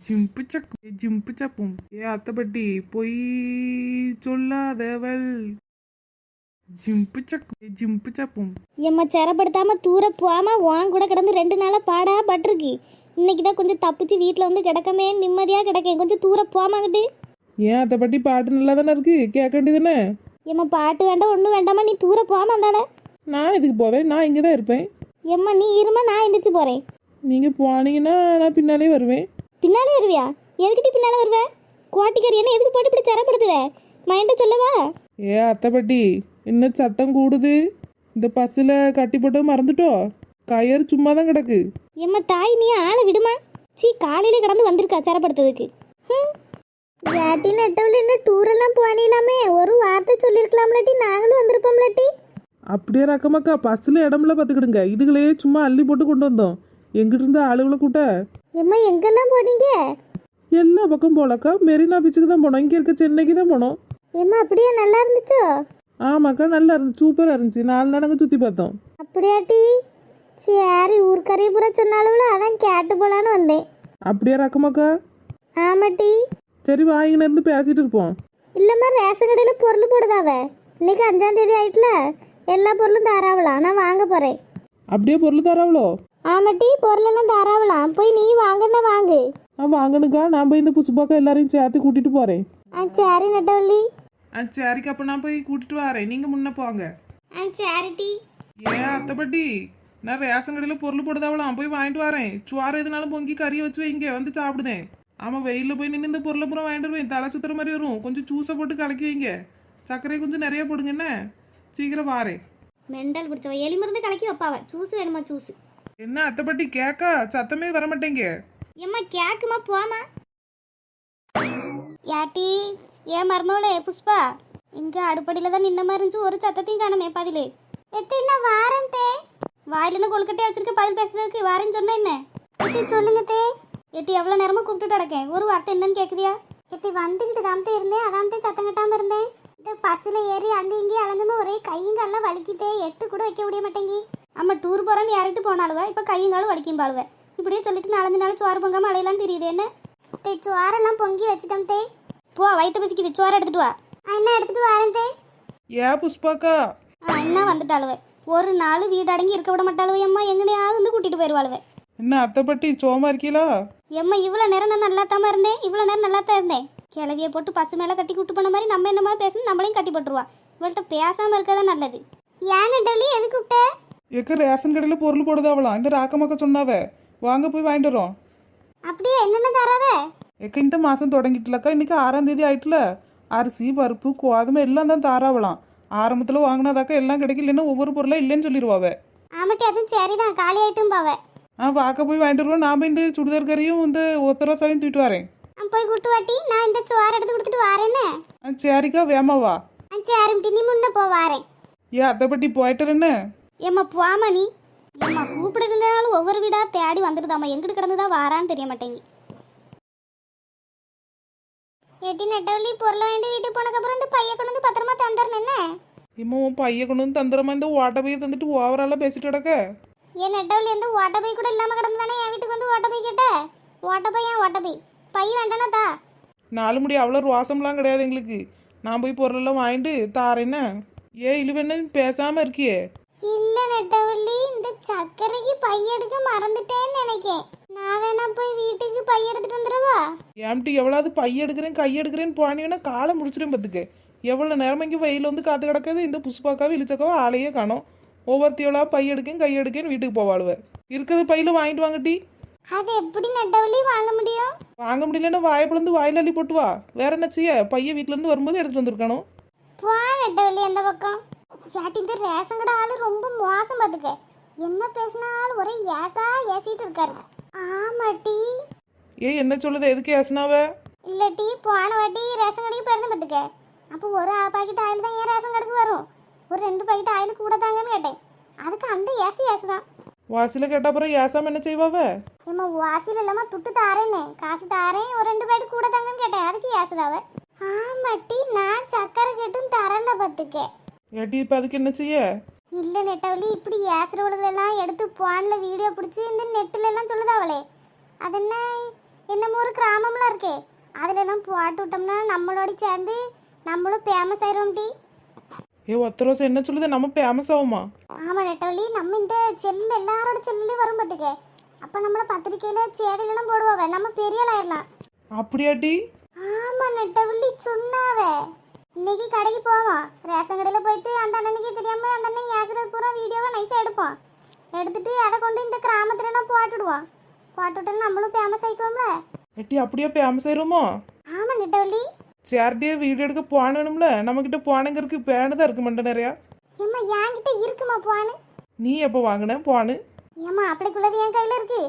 நான் பொல்லாதவள் ஜிம்பு சக்கு ஜிம்பு சப்பும் ஏ அத்தைப்பட்டி பொய் சொல்லாதவள். ஜிம்பு சக்கு ஜிம்பு சப்பும் எம்மா சிரப்படுத்தாம தூர போகாம வாங்க கூட கிடந்து ரெண்டு நாளாக பாடா பட்டிருக்கு. இன்னைக்கு தான் கொஞ்சம் தப்பிச்சு வீட்டில் வந்து கிடக்கமே நிம்மதியாக கிடக்கேன். கொஞ்சம் தூர போமாங்கிட்டு ஏன் அத்தைப்பட்டி பாட்டு நல்லா தானே இருக்கு? கேட்க வேண்டியதுதானே? எம்மா பாட்டு வேண்டாம் ஒன்றும் வேண்டாமா நீ தூர போகாம இருந்தால நான் இதுக்கு போவேன் நான் இங்கே தான் இருப்பேன். எம்மா நீ இருமா நான் எந்திரிச்சு போகிறேன் நீங்கள் போனீங்கன்னா நான் பின்னாலே வருவேன். பின்னாலே வருவியா? எதுக்கிட்டி பின்னால வருவ? கோட்டிக்கறி என்ன எதுக்கு போட்டு இப்படி சிரப்படுத்துவ மைண்ட சொல்லவா? ஏ அத்தைப்பட்டி என்ன சத்தம் கூடுது. இந்த பஸ்ஸில் கட்டி போட்டு மறந்துட்டோ? கயறு சும்மா தான் கிடக்கு. எம்மா தாய் நீ ஆளை விடுமா? சீ காலையில கடந்து வந்திருக்கா சிரப்படுத்துறதுக்கு யாட்டி நட்டவில் என்ன டூரெல்லாம் போனிலாமே ஒரு வார்த்தை சொல்லியிருக்கலாம்லாட்டி நாங்களும் வந்திருப்போம்லாட்டி. அப்படியே ரக்கமாக்கா பஸ்ஸில் இடம்ல பார்த்துக்கிடுங்க. இதுகளையே சும்மா அள்ளி போட்டு கொண்டு வந்தோம். எங்கிட்ட இருந்து ஆளுகளை கூட்ட? எம்மா எங்கெல்லாம் போனீங்க? எல்லா பக்கம் போலக்கா. மெரினா பீச்சுக்கு தான் போனோம். இங்கே இருக்க சென்னைக்கு தான் போனோம். எம்மா அப்படியே நல்லா இருந்துச்சோ? ஆமாக்கா நல்லா இருந்துச்சு. சூப்பராக இருந்துச்சு. நாலு நாள் அங்கே சுற்றி பார்த்தோம் அப்படியாட்டி சரி ஊர்க்கரையை பூரா சொன்னாலும் அதான் கேட்டு போலான்னு வந்தேன். அப்படியே ரக்கமாக்கா? ஆமாட்டி சரி வாங்கின இருந்து பேசிட்டு இருப்போம். இல்லைம்மா ரேஷன் கடையில் பொருள் போடுதாவ இன்னைக்கு அஞ்சாம் தேதி ஆயிட்டுல. எல்லா பொருளும் தாராவலாம். நான் வாங்க போகிறேன் அப்படியே பொருள் தராவளோ? ஆமாட்டி பொருளெல்லாம் தாராவலாம். போய் நீ வாங்கன்னா வாங்கு. ஆ வாங்கணுக்கா. நான் போய் இந்த புசுப்பாக்கா எல்லாரையும் சேர்த்து கூட்டிட்டு போகிறேன் ஆ சரி நட்டவள்ளி. ஆ சரிக்கா. அப்போ நான் போய் கூட்டிட்டு வரேன். நீங்கள் முன்ன போங்க. ஆ சரிட்டி ஏன் அத்தைப்பட்டி நான் ரேஷன் கடையில் பொருள் போடுதாவலாம் போய் வாங்கிட்டு வரேன். சுவாரம் எதுனாலும் பொங்கி கறியை வச்சு வைங்க. வந்து சாப்பிடுதேன். ஆமாம் வெயிலில் போய் நின்று இந்த பொருளை பூரா வாங்கிட்டு வருவேன். தலை சுத்துற மாதிரி வரும். கொஞ்சம் ஜூஸை போட்டு கலக்கி வைங்க. சர்க்கரையை கொஞ்சம் நிறைய போடுங்க என்ன? சீக்கிரம் வாரேன். மெண்டல் பிடிச்சவ எலி மருந்து கலக்கி வைப்பாவ. ஜூஸ் வேணுமா ஜூஸ்? என்ன அத்தைப்பட்டி கேக்கா? சத்தமே வர மாட்டேங்க ஏம்மா கேக்குமா போமா யாட்டி ஏன் மர்மவுளே புஷ்பா? இங்க அடுப்படியில தான் நின்ன மாதிரி இருந்துச்சு. ஒரு சத்தத்தையும் காணுமே பதிலு. என்ன வாரம் தே? வாயில கொழுக்கட்டையா வச்சிருக்க பதில் பேசுறதுக்கு. வாரேன்னு சொன்ன என்ன? எத்தி சொல்லுங்க தே. எட்டி எவ்வளவு நேரமா கூப்பிட்டு கிடக்கேன்? ஒரு வார்த்தை என்னன்னு கேக்குதியா? எத்தி வந்துகிட்டு தான் இருந்தேன். அதான் தே சத்தம் கட்டாம இருந்தேன். இந்த பஸ்ஸில் ஏறி அங்கே இங்கேயும் அலந்துமே ஒரே கையும் காலெல்லாம் வலிக்கிட்டே எட்டு கூட வைக்க முடிய மாட்டேங்கி. அம்மா டூர் போறான்னு யார்கிட்ட போனாலுவ இப்போ கையும் காலும் வலிக்கும் பாளுவ. இப்படியே சொல்லிட்டு நாலஞ்சு நாள் சோறு பொங்காம அலையலாம் தெரியுது. என்ன? தே சோறெல்லாம் பொங்கி வச்சிட்டோம் தே போ வயிற்று பசிக்குது. சோறு எடுத்துட்டு வா. என்ன எடுத்துட்டு வரேன் தே ஏ புஷ்பாக்கா? ஆ என்ன வந்துட்டாளுவ. ஒரு நாள் வீடு அடங்கி இருக்க விட மாட்டாளுவ எம்மா. எங்கனையாவது வந்து கூட்டிட்டு போயிடுவாளுவ என்ன அத்தைப்பட்டி சோமா இருக்கீங்களா எம்மா இவ்வளோ நேரம் நான் நல்லா தாம இருந்தேன். இவ்வளோ நேரம் நல்லா தான் இருந்தேன். கிளவியை போட்டு பசு மேலே கட்டி கூட்டு போன மாதிரி நம்ம என்னமா பேசணும்? நம்மளையும் கட்டி போட்டுருவா. இவள்கிட்ட பேசாமல் இருக்கதான் நல்லது. ஏன்னு டெல்லி எது கூப்பிட்ட? எக்க ரேஷன் கடையில் பொருள் போடுதாவலாம் இந்த ராக்கமாக்கா சொன்னாவ. வாங்க போய் வாங்கிட்டு வரோம். அப்படியே என்னென்ன தராத? எக்க இந்த மாதம் தொடங்கிட்டுலக்கா இன்னைக்கு ஆறாம் தேதி ஆயிட்டுல. அரிசி பருப்பு கோதுமை எல்லாம் தான் தாராவலாம் ஆரம்பத்தில் வாங்கினாதாக்கா எல்லாம் கிடைக்கும் இல்லைன்னா ஒவ்வொரு பொருளாக இல்லைன்னு சொல்லிடுவாவ ஆமாட்டி அதுவும் சரிதான் காலி ஆயிட்டும் பாவ ஆ வாக்க போய் வாங்கிட்டு வருவோம். நான் போய் இந்த சுடிதார் கறியும் இந்த ஒத்தரசாலையும் தூக்கிட்டு வரேன். ஆ, போய் கூட்டு வாட்டி. நான் இந்த சோறு எடுத்து கொடுத்துட்டு வரேன்னு. ஆ சரிக்கா வேமாவா ஆ சரிம்டி நீ முன்ன போ வாரேன். ஏ அத்தைப்பட்டி போயிட்டு என்ன ஏம்மா போமா நீ. ஏம்மா கூப்பிடுறதுனாலும் ஒவ்வொரு வீடா தேடி வந்துடுதாம்மா. எங்கிட்டு கிடந்து தான் வாரான்னு தெரிய மாட்டேங்கி. எட்டி நெட்டவள்ளி பொருளை வேண்டி வீட்டுக்கு போனதுக்கப்புறம் இந்த பைய கொண்டு வந்து பத்திரமா தந்துடணும் என்ன? இம்மா உன் பைய கொண்டு வந்து தந்துடுறமா இந்த ஓட்ட பைய தந்துட்டு ஓவராலாக பேசிட்டு கிடக்க? ஏன் நெட்டவள்ளி எந்த ஓட்ட பை கூட இல்லாம கிடந்து தானே என் வீட்டுக்கு வந்து ஓட்ட பை கேட்ட? ஓட்ட பை ஏன் ஓட்ட பை பை வேண்டானா தா? நாலு முடி அவ்வளோ ரோசம்லாம் கிடையாது எங்களுக்கு. நான் போய் பொருளெல்லாம் வாங்கிட்டு தாரேன்னு ஏ இழுவென்னு பேசாமல் இருக்கியே. இல்ல நெட்டவள்ளி இந்த சர்க்கரைக்கு பை எடுக்க மறந்துட்டேன்னு நினைக்கேன். நான் வேணா போய் வீட்டுக்கு பை எடுத்துட்டு வந்துடவா? ஏம்ட்டு எவ்வளவு பை எடுக்கிறேன் கை எடுக்கிறேன்னு போனீங்கன்னா காலை முடிச்சிடும் பார்த்துக்க. எவ்வளோ நேரம் இங்கே வெயில் வந்து காத்து கிடக்குது இந்த புஷ்பாக்காவும் இழிச்சக்காவோ ஆளையே காணோம். ஒவ்வொருத்தி எவ்வளோ பை எடுக்கேன் கை எடுக்கேன்னு வீட்டுக்கு போவாளுவ. இருக்கிறது பையில வாங்கிட்டு வாங்கட்டி அது எப்படி நெட்டவள்ளி வாங்க முடியும்? வாங்க முடியலன்னா வாயை பிளந்து வாயில அள்ளி போட்டு வா. வேற என்ன செய்ய? பையன் வீட்டிலேருந்து வரும்போது எடுத்துட்டு வந்திருக்கணும். போ நெட்டவள்ளி அந்த பக்கம். யாட்டி இந்த ரேஷன் கடை ஆளு ரொம்ப மோசம் பார்த்துக்க என்ன பேசினாலும் ஒரே ஏசா ஏசிட்டு இருக்காரு. ஆமாட்டி. ஏ என்ன சொல்லுது? எதுக்கு ஏசுனாவ? இல்லட்டி போன வாட்டி ரேஷன் கடைக்கு போயிருந்தேன் பார்த்துக்க அப்போ ஒரு பாக்கெட் ஆயில் தான் ஏன் ரேஷன் கடைக்கு வரும்? ஒரு ரெண்டு பாக்கெட் ஆயில் கூட தாங்கன்னு கேட்டேன். அதுக்கு அந்த ஏசி ஏசு தான் வாசியில் கேட்ட அப்புறம் ஏசாம என்ன செய்வாவ? ஏம்மா வாசியில் இல்லாமல் துட்டு தாரேன்னு. காசு தாரேன் ஒரு ரெண்டு பாக்கெட் கூட தாங்கன்னு கேட்டேன். அதுக்கு ஏசுதாவ? ஆமாட்டி நான் சக்கரை கேட்டும் தரல பார்த்துக்க ஏட்டி இப்போ அதுக்கு என்ன செய்ய? இல்லை நெட்டவழி இப்படி ஏசுறவளுகளெல்லாம் எடுத்து போனில் வீடியோ பிடிச்சி இந்த நெட்டில் எல்லாம் சொல்லுதா அவளே? அது என்ன? என்னமோ ஒரு கிராமம்லாம் இருக்கே. அதுல எல்லாம் போட்டு விட்டோம்னா நம்மளோட சேர்ந்து நம்மளும் ஃபேமஸ் ஆயிரும் டி. ஏ ஒத்த ரோசா என்ன சொல்லுது? நம்ம ஃபேமஸ் ஆகுமா ஆமா நெட்டவழி நம்ம இந்த செல்லு எல்லாரோட செல்லுலயும் வரும் பார்த்துக்க அப்போ நம்மள பத்திரிக்கையில சேவையிலலாம் போடுவாங்க நம்ம பெரிய ஆயிடலாம் அப்படியாட்டி ஆமா நெட்டவள்ளி சொன்னாவே. இன்னைக்கு கடைக்கு போவோம். ரேஷன் கடையில் போயிட்டு அந்த அண்ணனுக்கு தெரியாம அந்த அண்ணன் ஏசுறது பூரா வீடியோவை நைஸாக எடுப்போம் எடுத்துட்டு அதை கொண்டு இந்த கிராமத்துல எல்லாம் போட்டுடுவோம் போட்டுவிட்டு நம்மளும் ஃபேமஸ் ஆயிக்குவோம்ல. எட்டி அப்படியே ஃபேமஸ் ஆயிருமோ? ஆமா நெட்டவள்ளி. சேரிட்டியே வீடியோ எடுக்க போனணும்ல நம்மக்கிட்ட போனங்க இருக்கு பேனு தான் இருக்கு மண்ட நிறையா. ஏம்மா என்கிட்ட இருக்குமா போனு? நீ எப்போ வாங்கின போனு? ஏம்மா அப்படிக்குள்ளது என் கையில் இருக்கு.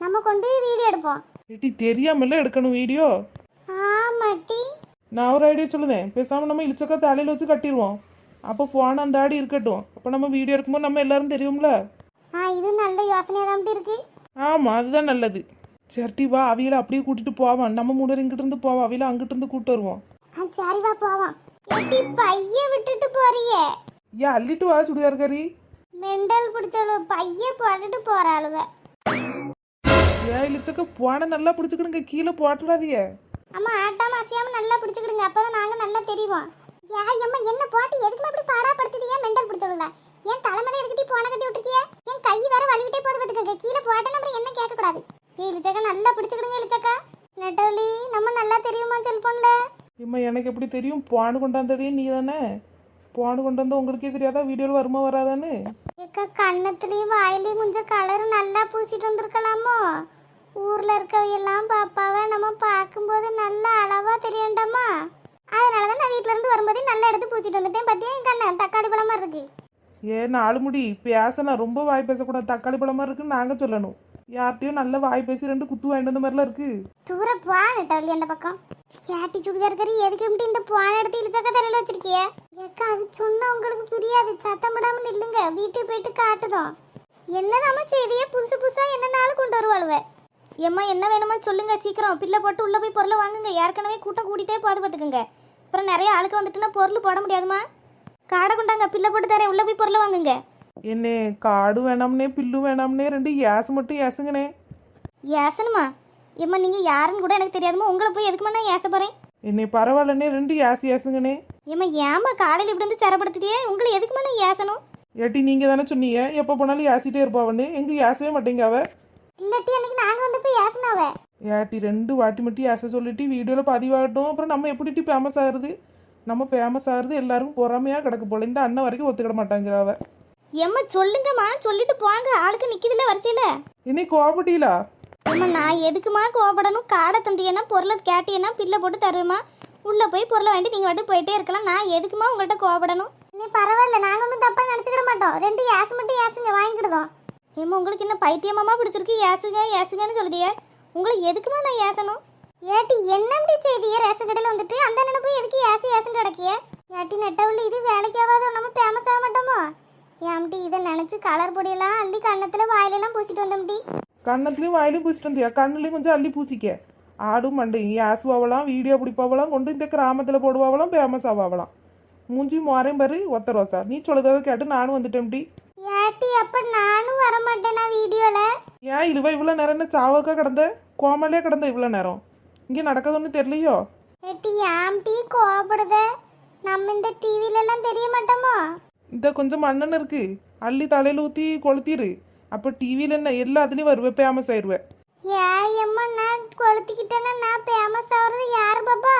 நம்ம கொண்டு வீடியோ எடுப்போம். எட்டி தெரியாமல எடுக்கணும் வீடியோ? ஆமாட்டி. நான் ஒரு ஐடியா சொல்லுதேன். பேசாமல் நம்ம இழிச்சக்கா தலையில் வச்சு கட்டிடுவோம். அப்போ போன அந்த ஆடி இருக்கட்டும். அப்போ நம்ம வீடியோ எடுக்கும்போது நம்ம எல்லாரும் தெரியும்ல? ஆ இது நல்ல யோசனையாக தான் இருக்கு. ஆமாம் அதுதான் நல்லது. சரிட்டி வா அவியலை அப்படியே கூட்டிட்டு போவான். நம்ம மூணு இங்கிட்டு இருந்து போவோம். அவியலை அங்கிட்டு இருந்து கூட்டு வருவோம். ஆ சரி வா போவோம். ஏட்டி பைய விட்டுட்டு போறியே. ஏன் அள்ளிட்டு வா சுடிதார் கறி. மெண்டல் பிடிச்சவளு பைய போட்டுட்டு போறாளுவ ஏன் இழிச்சக்கா போன நல்லா பிடிச்சிக்கிடுங்க. கீழே போட்டுடாதீங்க. அம்மா ஆட்டாம அசையாம நல்லா பிடிச்சுக்கிடுங்க. அப்பதான் நாங்க நல்லா தெரியுவோம் ஏ அம்மா என்ன போட்டு எதுக்கு அப்படி பாடா படுத்துதியா மெண்டல் பிடிச்சவளுல என் தலைமையில எதுக்கிட்டி போன கட்டி விட்டுருக்கிய? என் கை வேற வலிக்கிட்டே போது பார்த்துக்கங்க. கீழே போட்டேன்னு அப்புறம் என்ன கேட்க கூடாது ஏய் இழுச்சக்கா நல்லா பிடிச்சுக்கிடுங்க இழுச்சக்கா நெட்டவலி நம்ம நல்லா தெரியுமா செல்போன்ல? இம்மா எனக்கு எப்படி தெரியும்? பானு கொண்டாந்ததே நீ தானே பானு கொண்டு வந்தா உங்களுக்கே தெரியாதா? வீடியோவில் வருமா வராதான்னு? ஏக்கா கண்ணத்துலயும் வாயிலையும் கொஞ்சம் கலர் நல்லா பூசிட்டு வந்திருக்கலாமோ? ஊர்ல இருக்கவையெல்லாம் பாப்பாவை நம்ம பார்க்கும்போது நல்ல அளவா தெரியண்டாமா? அதனால தான் நான் வீட்ல இருந்து வரும்போதே நல்லா எடுத்து பூசிட்டு வந்துட்டேன். பத்தியா என் கண்ணு தக்காளி பழமா மாதிரி இருக்கு. ஏ நாலு முடி. பேசலாம் ரொம்ப வாய் பேசக்கூடாது. தக்காளி பழமா இருக்குன்னு நாங்கள் சொல்லணும். யார்கிட்டயும் நல்ல வாய் பேசி ரெண்டு குத்து வாங்கிட்டு வந்த மாதிரிலாம் இருக்கு. தூர போ நெட்டவள்ளி அந்த பக்கம். கேட்டி சுடிதார் கறி எதுக்கு இப்படி இந்த போன எடுத்து இழுச்சக்க தலையில வச்சிருக்கிய? ஏக்கா அது சொன்னா உங்களுக்கு புரியாது. சத்தம் படாம நில்லுங்க. வீட்டுக்கு போயிட்டு காட்டுதோம். என்னதாம்மா செய்தியே? புதுசு புதுசா என்னனாலும் கொண்டு வருவாளுவ. ஏம்மா என்ன வேணுமா சொல்லுங்க சீக்கிரம். பில்லை போட்டு உள்ள போய் பொருளை வாங்குங்க. ஏற்கனவே கூட்டம் கூட்டிட்டே போது பார்த்துக்குங்க. அப்புறம் நிறைய ஆளுக்கு வந்துட்டுனா பொருள் போட முடியாதுமா? காடை கொண்டாங்க பில்லை போட்டு தரேன். உள்ள போய் பொருளை வாங்குங்க. என்னே காடு வேணாம்னே பில்லு வேணாம்னே ரெண்டு ஏசு மட்டும் ஏசுங்கண்ணே ஏசனுமா? ஏம்மா நீங்கள் யாருன்னு கூட எனக்கு தெரியாதுமா. உங்களை போய் எதுக்குமா நான் ஏச போகிறேன் என்னை பரவாயில்லண்ணே ரெண்டு ஏசு ஏசுங்கண்ணே ஏம்மா ஏம்மா காலையில் இப்படி வந்து சிரப்படுத்திட்டியே? உங்களை எதுக்குமா நான் ஏசணும்? ஏட்டி நீங்கள் தானே சொன்னீங்க. எப்போ போனாலும் ஏசிட்டே இருப்பாவன்னு எங்கே ஏசவே மாட்டேங்க அவ? இல்லாட்டி அன்னைக்கு நாங்கள் வந்து போய் ஏசனாவ. ஏட்டி ரெண்டு வாட்டி மட்டும் ஏச சொல்லிட்டு வீடியோவில் பதிவாகட்டும். அப்புறம் நம்ம எப்படி ஃபேமஸ் ஆகுறது? நம்ம ஃபேமஸ் ஆகுறது எல்லாரும் பொறாமையாக கிடக்கு போல. இந்த அண்ணன் வரைக்கும் ஒத்துக்கிட மாட்டாங்கிற அவ ஏம்மா சொல்லுங்கம்மா. சொல்லிட்டு போங்க. ஆளுக்கு நிற்கிதுல வரிசையில். என்னை கோபப்பட்டீங்களா ஏம்மா நான் எதுக்குமா கோவப்படணும் காடை தந்தியன்னா பொருளை கேட்டியன்னா பில்லை போட்டு தருவேம்மா. உள்ளே போய் பொருளை வாங்கிட்டு நீங்கள் மட்டும் போயிட்டே இருக்கலாம். நான் எதுக்குமா உங்கள்கிட்ட கோவப்படணும் நீ பரவாயில்ல. நாங்கள் ஒன்றும் தப்பாக நினச்சிக்கிட மாட்டோம். ரெண்டு ஏசு மட்டும் ஏசுங்க வாங்கிக்கிடுதோம் ஏம்மா உங்களுக்கு என்ன பைத்தியமாமா பிடிச்சிருக்கு? ஏசுங்க ஏசுங்கன்னு சொல்லுதியே உங்களை எதுக்குமா நான் ஏசணும்? ஏட்டி என்னம்டி செய்தியே? ரேஷன் கடையில் வந்துட்டு அந்த நினைப்பு எதுக்கு ஏசி ஏசுன்னு கிடக்கிய? ஏட்டி நெட்டவள்ளி இது வேலைக்கு ஆகாதோ நம்ம ஃபேமஸ் ஆக மாட்டோமோ? ஏம்டி இதை நினச்சி கலர் பொடியெல்லாம் அள்ளி கண்ணத்தில் வாயிலெல்லாம் பூசிட்டு வந்தோம்டி. கண்ணத்துலேயும் வாயிலையும் பூசிட்டு வந்தியா? கண்ணுலையும் கொஞ்சம் அள்ளி பூசிக்க. ஆடும் மண்டையும் ஏசுவாவலாம் வீடியோ பிடிப்பாவலாம் கொண்டு இந்த கிராமத்தில் போடுவாவலாம் ஃபேமஸ் ஆவாவலாம். மூஞ்சி மாறையும் பாரு ஒத்த ரோசா. நீ சொல்லுறத கேட்டு நானும் வந்துட்டேன்டி. ஏட்டி அப்ப நானும் வர மாட்டேனா வீடியோல. ஏன் இழுவ இவ்வளோ நேரம் என்ன சாவக்கா கிடந்த? கோமலே கிடந்த இவ்வளோ நேரம். இங்கே நடக்குதுன்னு தெரியலையோ? ஏட்டி ஆம்டி கோபப்படுத நம்ம இந்த டிவில எல்லாம் தெரிய மாட்டோமோ? இந்த கொஞ்சம் மண்ணன் இருக்கு. அள்ளி தலையில் ஊற்றி கொளுத்திரு. அப்போ டிவியில் என்ன எல்லாத்துலேயும் வருவேன் ஃபேமஸ் ஆயிடுவேன் ஏயம்மா நான் கொளுத்திக்கிட்டேன்னா நான் ஃபேமஸ் ஆகுறது யாரு பாப்பா?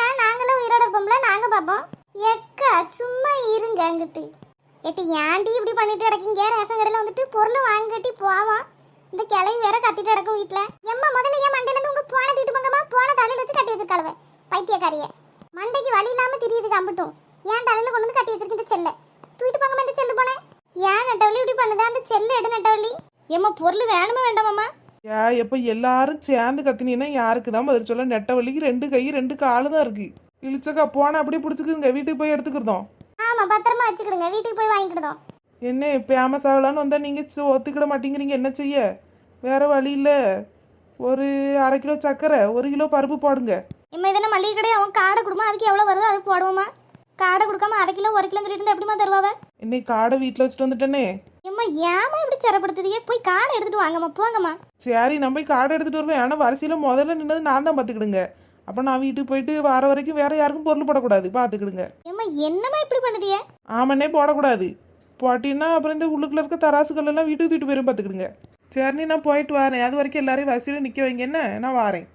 ஏன் நாங்களும் உயிரோட இருப்போம்ல நாங்க பாப்போம். எக்கா சும்மா இருங்க அங்கிட்டு. எட்டு ஏன்டி இப்படி பண்ணிட்டு கிடக்கீங்க? ரேஷன் கடையில் வந்துட்டு பொருள் வாங்கிட்டு போவான் இந்த கிளவி வேற கத்திட்டு கிடக்கும் வீட்டில் எம்மா முதல்ல ஏன் மண்டையிலேருந்து உங்கள் போன தூக்கிட்டு போங்கம்மா போன தலையில் வச்சு கட்டி வச்சிருக்காளுவ. பைத்தியக்காரிய. மண்டைக்கு வழி இல்லாமல் தெரியுது கம்பிட்டும் ஏன் தலையில் கொண்டு வந்து கட்டி வச்சிருக்கு இந்த செல்லை? தூக்கிட்டு பங்கம்மா இந்த செல்லு போனேன். ஏன் நெட்டவள்ளி இப்படி பண்ணுது? அந்த செல்லு எடு நெட்டவள்ளி. ஏம்மா பொருள் வேணுமா வேண்டாமாம்மா? ஏ எப்போ எல்லாரும் சேர்ந்து கத்தினீங்கன்னா யாருக்கு தான் பதில் சொல்ல? நெட்ட ரெண்டு கை ரெண்டு காலு தான் இருக்கு. இழிச்சக்கா போன அப்படியே பிடிச்சிக்குங்க வீட்டுக்கு போய் எடுத்துக்கிறதோம். ஆமா பத்திரமா வச்சுக்கிடுங்க. வீட்டுக்கு போய் வாங்கிக்கிடுதோம். என்ன ஃபேமஸ் ஆகலான்னு வந்தால் நீங்கள் ஒத்துக்கிட மாட்டேங்கிறீங்க. என்ன செய்ய? வேற வழி இல்லை. ஒரு அரை கிலோ சர்க்கரை ஒரு கிலோ பருப்பு போடுங்க. இம்மா இதென்ன மளிகை கடை? அவன் காடை கொடுமா? அதுக்கு எவ்வளோ வருதோ அதுக்கு போடுவோமா காடை கொடுக்காம அரை கிலோ ஒரு கிலோ சொல்லிட்டு இருந்தா எப்படிமா தருவாவ? இன்னைக்கு காடை வீட்டில் வச்சுட்டு வந்துட்டேனே. ஏம்மா ஏமா இப்படி சிறப்படுத்துதீங்க போய் காடை எடுத்துட்டு வாங்கம்மா போங்கம்மா. சரி நான் போய் காடை எடுத்துட்டு வருவேன். ஆனால் வரிசையில் முதல்ல நின்னது நான் தான் பார்த்துக்கிடுங்க. அப்போ நான் வீட்டுக்கு போயிட்டு வர வரைக்கும் வேற யாருக்கும் பொருள் போடக்கூடாது. பார்த்துக்கிடுங்க ஏமா என்னம்மா இப்படி பண்ணுதிய? ஆமனே போடக்கூடாது. போட்டின்னா அப்புறம் இந்த உள்ளுக்குள்ள இருக்க தராசுகள் எல்லாம் வீட்டுக்கு தூக்கிட்டு போயிரும் பார்த்துக்கிடுங்க சரி நான் போயிட்டு வரேன். அது வரைக்கும் எல்லாரையும் வசதியில் நிற்க வைங்க. என்ன? நான் வாரேன்.